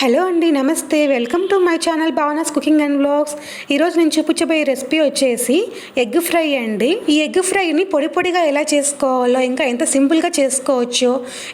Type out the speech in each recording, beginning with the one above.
Hello అండి నమస్తే. Welcome to my channel Bhavana's cooking and blogs ఈరోజు నేను చూపించబోయే రెసిపీ వచ్చేసి ఎగ్ ఫ్రై అండి. ఈ ఎగ్ ఫ్రైని పొడి పొడిగా ఎలా చేసుకోవాలో ఇంకా ఎంత సింపుల్గా చేసుకోవచ్చో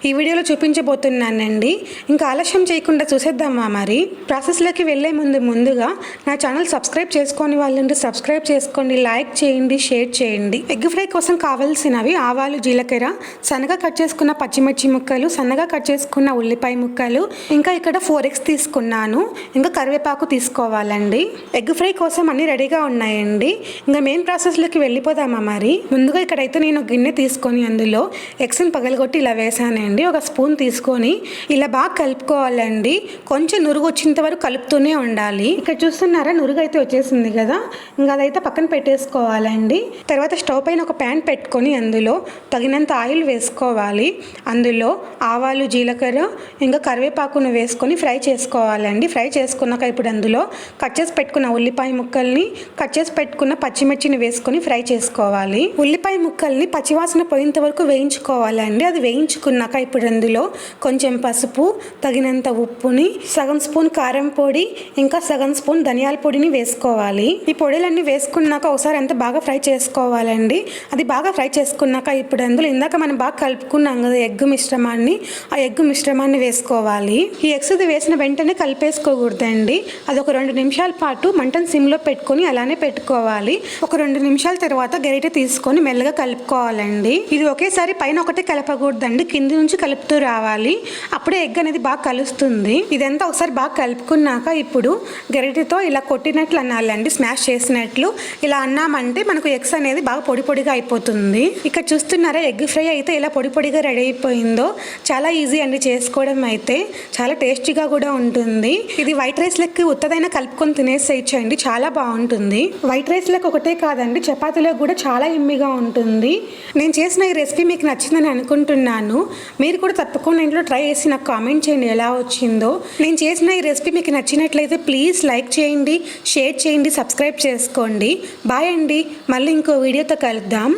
ఈ వీడియోలో చూపించబోతున్నానండి. ఇంకా ఆలస్యం చేయకుండా చూసేద్దామా మరి? ప్రాసెస్లోకి వెళ్ళే ముందు ముందుగా నా ఛానల్ సబ్స్క్రైబ్ చేసుకొని వాళ్ళంటే సబ్స్క్రైబ్ చేసుకోండి లైక్ చేయండి షేర్ చేయండి. ఎగ్ ఫ్రై కోసం కావాల్సినవి ఆవాలు జీలకర్ర సన్నగా కట్ చేసుకున్న పచ్చిమిర్చి ముక్కలు సన్నగా కట్ చేసుకున్న ఉల్లిపాయ ముక్కలు ఇంకా ఇక్కడ ఫోర్ ఎగ్స్ తీసుకున్నాను. ఇంకా కరివేపాకు తీసుకోవాలండి. ఎగ్ ఫ్రై కోసం అన్ని రెడీగా ఉన్నాయండి. ఇంకా మెయిన్ ప్రాసెస్లోకి వెళ్ళిపోదామా మరి? ముందుగా ఇక్కడైతే నేను గిన్నె తీసుకొని అందులో ఎగ్స్ని పగలగొట్టి ఇలా వేసానండి. ఒక స్పూన్ తీసుకొని ఇలా బాగా కలుపుకోవాలండి. కొంచెం నురుగు వచ్చేంత వరకు కలుపుతూనే ఉండాలి. ఇక్కడ చూస్తున్నారా? నురుగు అయితే వచ్చేసింది కదా. ఇంకా అదైతే పక్కన పెట్టేసుకోవాలండి. తర్వాత స్టవ్ పైన ఒక ప్యాన్ పెట్టుకొని అందులో తగినంత ఆయిల్ వేసుకోవాలి. అందులో ఆవాలు జీలకర్ర ఇంకా కరివేపాకును వేసుకొని ఫ్రై చేసుకోవాలండి. ఫ్రై చేసుకున్నాక ఇప్పుడు అందులో కట్ చేసి పెట్టుకున్న ఉల్లిపాయ ముక్కల్ని కట్ చేసి పెట్టుకున్న పచ్చిమిర్చిని వేసుకొని ఫ్రై చేసుకోవాలి. ఉల్లిపాయ ముక్కల్ని పచ్చివాసన పోయేంత వరకు వేయించుకోవాలండి. అది వేయించుకున్నాక ఇప్పుడు అందులో కొంచెం పసుపు తగినంత ఉప్పుని సగం స్పూన్ కారం పొడి ఇంకా సగం స్పూన్ ధనియాల పొడిని వేసుకోవాలి. ఈ పొడిలన్నీ వేసుకున్నాక ఒకసారి అంతా బాగా ఫ్రై చేసుకోవాలండి. అది బాగా ఫ్రై చేసుకున్నాక ఇప్పుడు అందులో ఇందాక మనం బాగా కలుపుకున్నాం కదా ఎగ్ మిశ్రమాన్ని ఆ ఎగ్ మిశ్రమాన్ని వేసుకోవాలి. ఈ ఎగ్స్ వేసిన వేసిన వెంటనే కలిపేసుకోకూడదండి. అది ఒక రెండు నిమిషాల పాటు మంటను సిమ్లో పెట్టుకొని అలానే పెట్టుకోవాలి. ఒక రెండు నిమిషాల తర్వాత గరిటె తీసుకొని మెల్లగా కలుపుకోవాలండి. ఇది ఒకేసారి పైన ఒకటే కలపకూడదండి. కింది నుంచి కలుపుతూ రావాలి. అప్పుడే ఎగ్ అనేది బాగా కలుస్తుంది. ఇదంతా ఒకసారి బాగా కలుపుకున్నాక ఇప్పుడు గరిటెతో ఇలా కొట్టినట్లు అనాలండి. స్మాష్ చేసినట్లు. ఇలా అన్నామంటే మనకు ఎగ్స్ అనేది బాగా పొడి పొడిగా అయిపోతుంది. ఇక్కడ చూస్తున్నారా ఎగ్ ఫ్రై అయితే ఇలా పొడి పొడిగా రెడీ అయిపోయిందో. చాలా ఈజీ అండి చేసుకోవడం అయితే. చాలా టేస్టీగా కూడా ఉంటుంది. ఇది వైట్ రైస్ లెక్క ఉత్తదైనా కలుపుకొని తినేసేయచ్చు చాలా బాగుంటుంది. వైట్ రైస్ లెక్క ఒకటే కాదండి చపాతీలో కూడా చాలా ఎమ్మిగా ఉంటుంది. నేను చేసిన ఈ రెసిపీ మీకు నచ్చిందని అనుకుంటున్నాను. మీరు కూడా తప్పకుండా ఇంట్లో ట్రై చేసి నాకు కామెంట్ చేయండి ఎలా వచ్చిందో. నేను చేసిన ఈ రెసిపీ మీకు నచ్చినట్లయితే ప్లీజ్ లైక్ చేయండి షేర్ చేయండి సబ్స్క్రైబ్ చేసుకోండి. బాయ్ అండి. మళ్ళీ ఇంకో వీడియోతో కలుద్దాం.